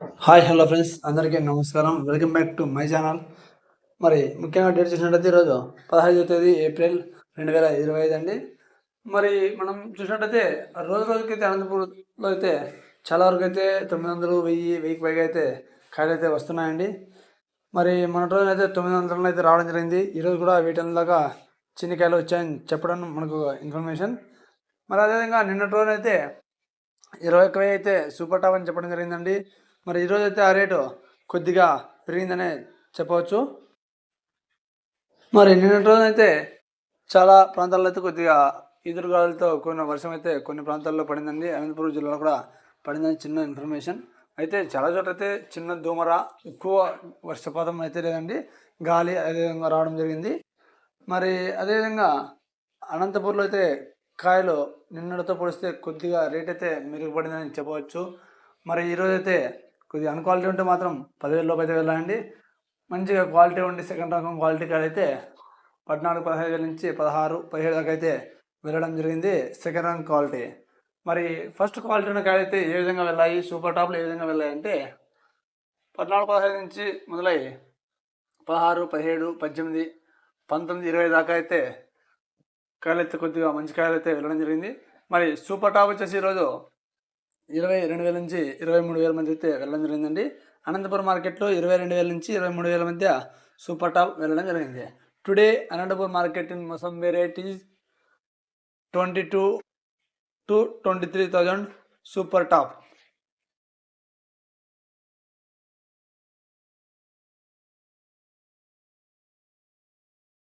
Hi hello friends. అందరికీ నమస్కారం. Welcome back to my channel. మరి ముఖ్యంగా డేట్ చూసినట్టయితే ఈరోజు పదహైదవ తేదీ ఏప్రిల్ రెండు వేల ఇరవై ఐదు అండి. మరి మనం చూసినట్టయితే రోజు రోజుకైతే అనంతపూర్లో అయితే చాలా వరకు అయితే తొమ్మిది వందలు వెయ్యి వెయ్యికి పైగా అయితే కాయలు అయితే వస్తున్నాయండి. మరి మన రోజున అయితే తొమ్మిది వందలు అయితే రావడం జరిగింది. ఈరోజు కూడా వీటి దాకా చిన్న కాయలు వచ్చాయని చెప్పడం మనకు ఇన్ఫర్మేషన్. మరి అదేవిధంగా నిన్నటి రోజునైతే అయితే ఇరవై ఒక్క వెయ్యి అయితే సూపర్ టాప్ అని చెప్పడం జరిగిందండి. మరి ఈరోజు అయితే ఆ రేటు కొద్దిగా పెరిగిందనే చెప్పవచ్చు. మరి నిన్నటి రోజునైతే చాలా ప్రాంతాల్లో అయితే కొద్దిగా ఎదురుగాలులతో కూడిన వర్షం అయితే కొన్ని ప్రాంతాల్లో పడిందండి. అనంతపురం జిల్లాలో కూడా పడిందని చిన్న ఇన్ఫర్మేషన్. అయితే చాలా చోట్ల అయితే చిన్న దూమర ఎక్కువ వర్షపాతం అయితే లేదండి. గాలి అదేవిధంగా రావడం జరిగింది. మరి అదేవిధంగా అనంతపూర్లో అయితే కాయలు నిన్నటితో పోలిస్తే కొద్దిగా రేట్ అయితే మెరుగుపడిందని చెప్పవచ్చు. మరి ఈరోజైతే కొద్దిగా అన్క్వాలిటీ ఉంటే మాత్రం పదివేల లోపు అయితే వెళ్ళండి. మంచిగా క్వాలిటీ ఉండి సెకండ్ రకం క్వాలిటీ కాడ అయితే పద్నాలుగు పదహైదు వేల నుంచి పదహారు పదిహేడు దాకా అయితే వెళ్ళడం జరిగింది సెకండ్ రకం క్వాలిటీ. మరి ఫస్ట్ క్వాలిటీ ఉన్న కాయలు అయితే ఏ విధంగా వెళ్ళాయి సూపర్ టాప్లు ఏ విధంగా వెళ్ళాయి అంటే పద్నాలుగు పదహైదు నుంచి మొదలై పదహారు పదిహేడు పద్దెనిమిది పంతొమ్మిది ఇరవై దాకా అయితే కాయలు అయితే కొద్దిగా మంచి కాయలు అయితే వెళ్ళడం జరిగింది. మరి సూపర్ టాప్ వచ్చేసి ఈరోజు ఇరవై రెండు వేల నుంచి ఇరవై మూడు వేల మంది అయితే వెళ్ళడం జరిగిందండి. అనంతపురం మార్కెట్లో ఇరవై రెండు వేల నుంచి ఇరవై మూడు వేల మధ్య సూపర్ టాప్ వెళ్ళడం జరిగింది. Today Anantapuram market in మొసం varieties twenty two to twenty three thousand super top.